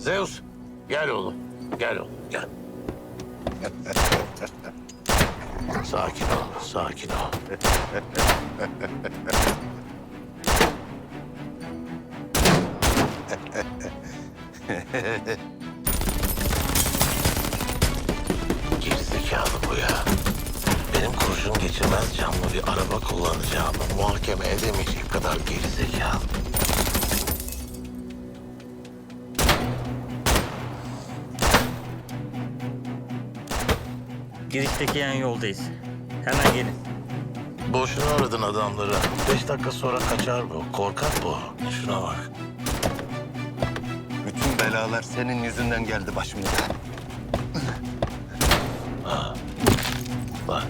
Zeus gel oğlum. Gel oğlum gel. sakin ol, sakin ol. Gerizekalı bu ya. Benim kurşun geçirmez camlı bir araba kullanacağımı muhakeme edemeyecek kadar gerizekalı. Girişteki yan yoldayız. Hemen gelin. Boşuna aradın adamları. Beş dakika sonra kaçar bu. Korkak bu. Şuna bak. Bütün belalar senin yüzünden geldi başımıza. Bak.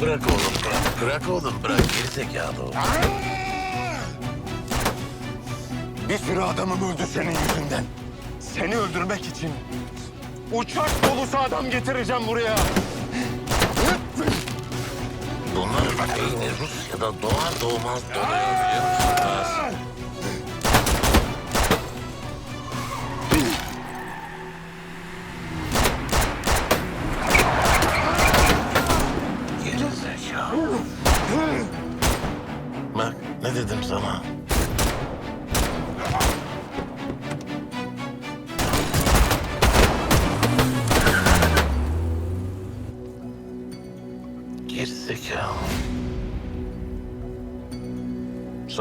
Bırak oğlum bırak. Bırak oğlum bırak. Gerizekalı o. Bir sürü adamım öldü senin yüzünden. Seni öldürmek için uçak dolusu adam getireceğim buraya. Beyni Rusya'da doğar doğmaz donuyor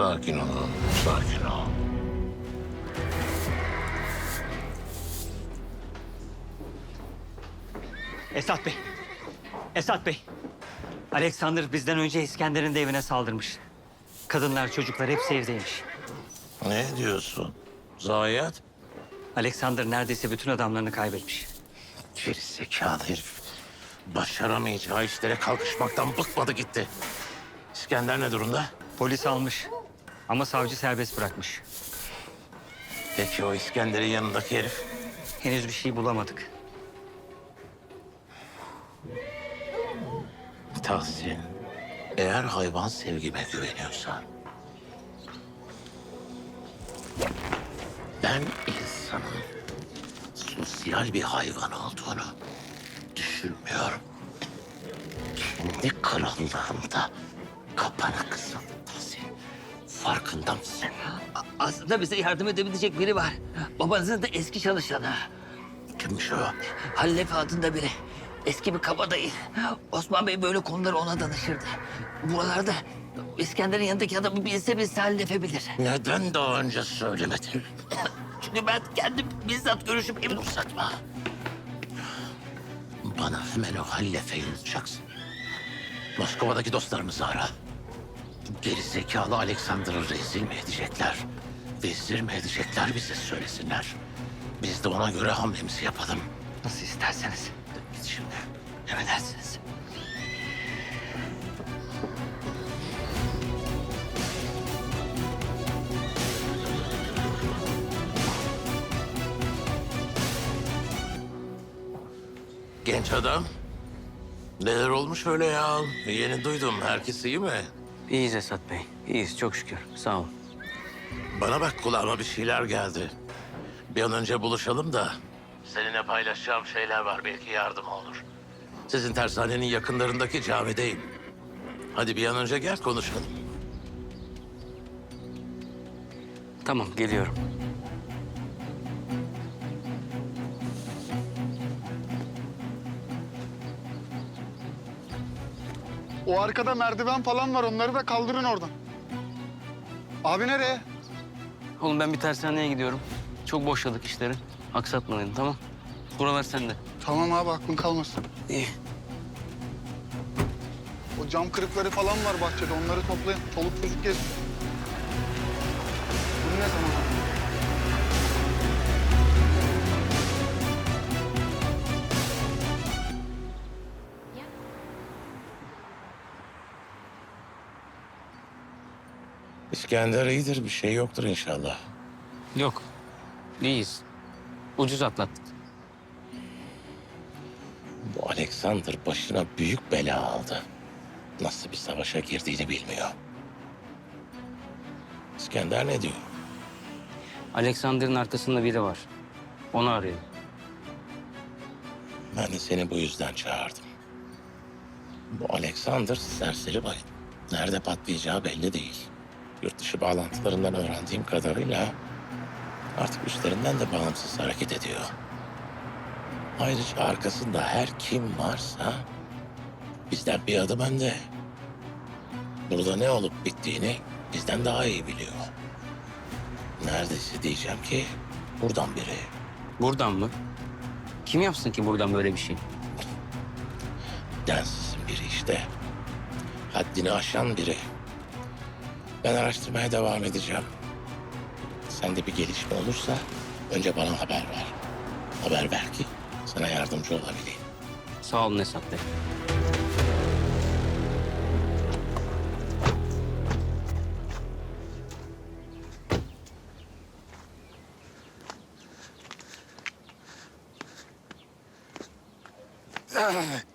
Sakin olun, sakin ol. Esat Bey. Esat Bey. Alexander bizden önce İskender'in de evine saldırmış. Kadınlar, çocuklar hepsi evdeymiş. Ne diyorsun? Zayiat? Alexander neredeyse bütün adamlarını kaybetmiş. Gerizekalı herif. Başaramayacağı işlere kalkışmaktan bıkmadı gitti. İskender ne durumda? Polis almış ama savcı serbest bırakmış. Peki o İskender'in yanındaki herif? Henüz bir şey bulamadık. Tahsin, eğer hayvan sevgime güveniyorsan... Ben insanın sosyal bir hayvan olduğunu düşünmüyorum. Kendi krallığımda kapana Tahsin. Farkında mısın? Aslında bize yardım edebilecek biri var. Babanızın da eski çalışanı. Kimmiş o? Hallefe adında biri. Eski bir kabadayı. Osman Bey böyle konuları ona danışırdı. Buralarda İskender'in yanındaki adamı bilse bilse Hallefe bilir. Neden daha önce söylemedin? Çünkü ben kendim bizzat görüşüp emin Uzatma. Bana hemen o hallefeyi unutacaksın. Moskova'daki dostlarımızı ara. Geri zekalı Alexander'ı rezil mi edecekler? Vezir mi edecekler bize söylesinler. Biz de ona göre hamlemizi yapalım. Nasıl isterseniz. Git şimdi. Emredersiniz. Genç adam. Neler olmuş öyle ya? Yeni duydum. Herkes iyi mi? İyiyiz Esat Bey. İyiyiz çok şükür. Sağ ol. Bana bak kulağıma bir şeyler geldi. Bir an önce buluşalım da. Seninle paylaşacağım şeyler var. Belki yardım olur. Sizin tersanenin yakınlarındaki camideyim. Hadi bir an önce gel konuşalım. Tamam geliyorum. O arkada merdiven falan var. Onları da kaldırın oradan. Abi nereye? Oğlum ben bir tersaneye gidiyorum. Çok boşladık işleri. Aksatma beni tamam. Buralar sende. Tamam abi aklın kalmasın. İyi. O cam kırıkları falan var bahçede. Onları toplayın. Çoluk çocuk gez. Bu ne sana? İskender iyidir. Bir şey yoktur inşallah. Yok. İyiyiz. Ucuz atlattık. Bu Alexander başına büyük bela aldı. Nasıl bir savaşa girdiğini bilmiyor. İskender ne diyor? Alexander'ın arkasında biri var. Onu arıyor. Ben de seni bu yüzden çağırdım. Bu Alexander serseri bay. Nerede patlayacağı belli değil. Yurt dışı bağlantılarından öğrendiğim kadarıyla artık üstlerinden de bağımsız hareket ediyor. Ayrıca arkasında her kim varsa bizden bir adım önde. Burada ne olup bittiğini bizden daha iyi biliyor. Neredeyse diyeceğim ki buradan biri. Buradan mı? Kim yapsın ki buradan böyle bir şey? Densizin biri işte. Haddini aşan biri. Ben araştırmaya devam edeceğim. Sende bir gelişme olursa önce bana haber ver. Haber ver ki sana yardımcı olabileyim. Sağ olun Esat Bey.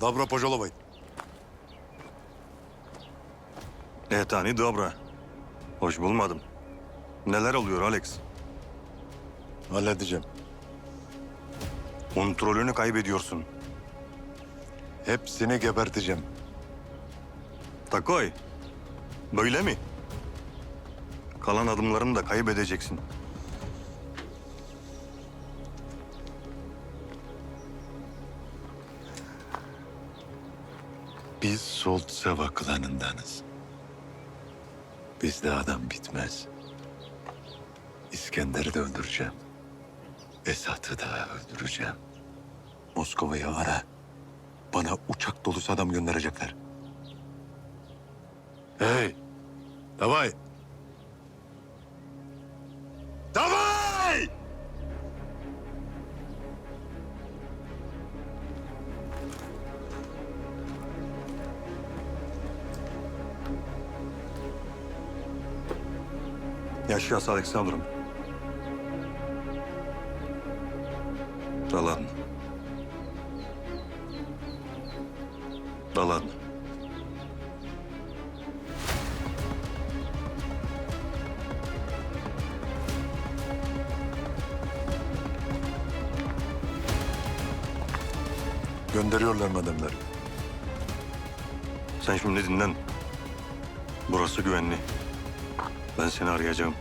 Добро пожаловать. Etani dobra. Hoş bulmadım. Neler oluyor Alex? Halledeceğim. Kontrolünü kaybediyorsun. Hepsini geberteceğim. Takoy. Böyle mi? Kalan adımlarını da kaybedeceksin. Biz Soltseva klanındanız. Bizde adam bitmez. İskender'i de öldüreceğim. Esat'ı da öldüreceğim. Moskova'yı ara. Bana uçak dolusu adam gönderecekler. Hey! Davay! Davay! Yaşas Aleksandr'ım. Dalan. Dalan. Gönderiyorlar mademler. Sen şimdi dinlen. Burası güvenli. Ben seni arayacağım.